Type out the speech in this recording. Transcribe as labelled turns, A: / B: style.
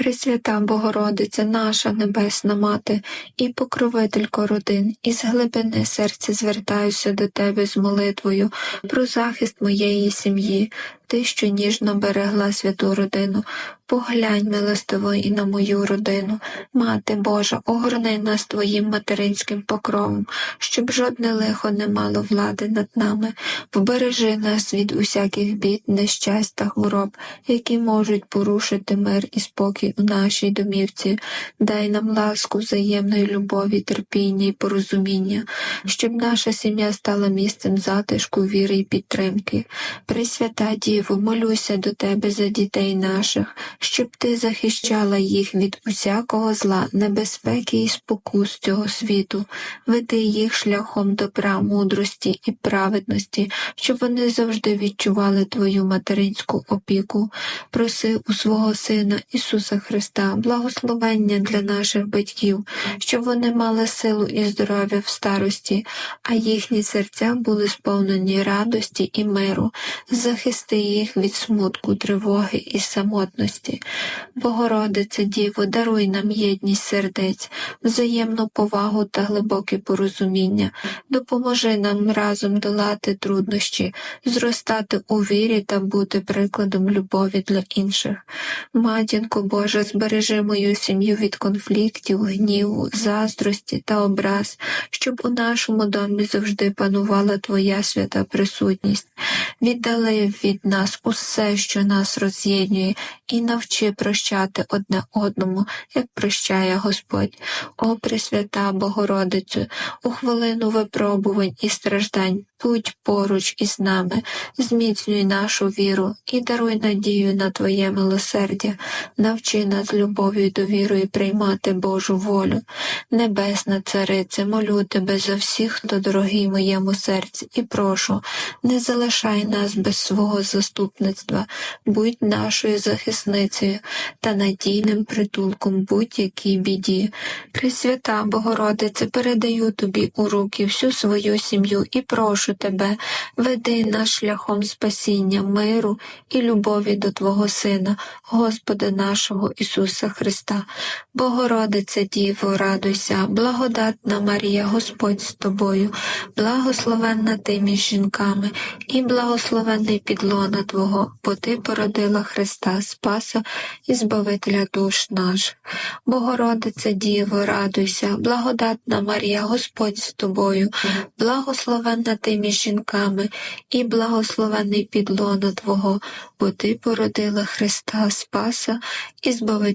A: Пресвята Богородиця, наша Небесна Мати і покровителько родин, із глибини серця звертаюся до Тебе з молитвою про захист моєї сім'ї, Ти, що ніжно берегла святу родину, поглянь милостиво і на мою родину. Мати Божа, огорни нас Твоїм материнським покровом, щоб жодне лихо не мало влади над нами, вбережи нас від усяких бід, нещасть та хвороб, які можуть порушити мир і спокій у нашій домівці. Дай нам ласку взаємної любові, терпіння і порозуміння, щоб наша сім'я стала місцем затишку, віри і підтримки. Присвята Пресвята Діво, молюся до Тебе за дітей наших, щоб Ти захищала їх від усякого зла, небезпеки і спокус цього світу, веди їх шляхом добра, мудрості і праведності, щоб вони завжди відчували Твою материнську опіку. Проси у свого Сина Ісуса Христа благословення для наших батьків, щоб вони мали силу і здоров'я в старості, а їхні серця були сповнені радості і миру. Захисти їх від смутку, тривоги і самотності. Богородице Діво, даруй нам єдність сердець, взаємну повагу та глибоке порозуміння. Допоможи нам разом долати труднощі, зростати у вірі та бути прикладом любові для інших. Матінко Божа, збережи мою сім'ю від конфліктів, гніву, заздрості та образ, щоб у нашому домі завжди панувала Твоя свята присутність. Віддали від нас усе, що нас роз'єднує, і навчи прощати одне одному, як прощає Господь. О Пресвята Богородицю, у хвилину випробувань і страждань, будь поруч із нами, зміцнюй нашу віру і даруй надію на Твоє милосердя, навчи нас любов'ю і довірою приймати Божу волю. Небесна Царице, молю Тебе за всіх, хто дорогий моєму серці, і прошу, не залишай нас без свого заступництва, будь нашою захисницею та надійним притулком будь-якій біді. Пресвята Богородице, передаю тобі у руки всю свою сім'ю і прошу тебе, веди нас шляхом спасіння, миру і любові до Твого Сина, Господа нашого Ісуса Христа. Богородице Діво, радуйся, благодатна Марія, Господь з тобою, благословенна ти між жінками, і благословенний підлона Твого, бо Ти породила Христа, Спаса і Збавителя душ наших. Богородице Діво, радуйся, благодатна Марія, Господь з тобою, благословенна ти між жінками, і благословенний підлона Твого, бо Ти породила Христа, Спаса і Збавителя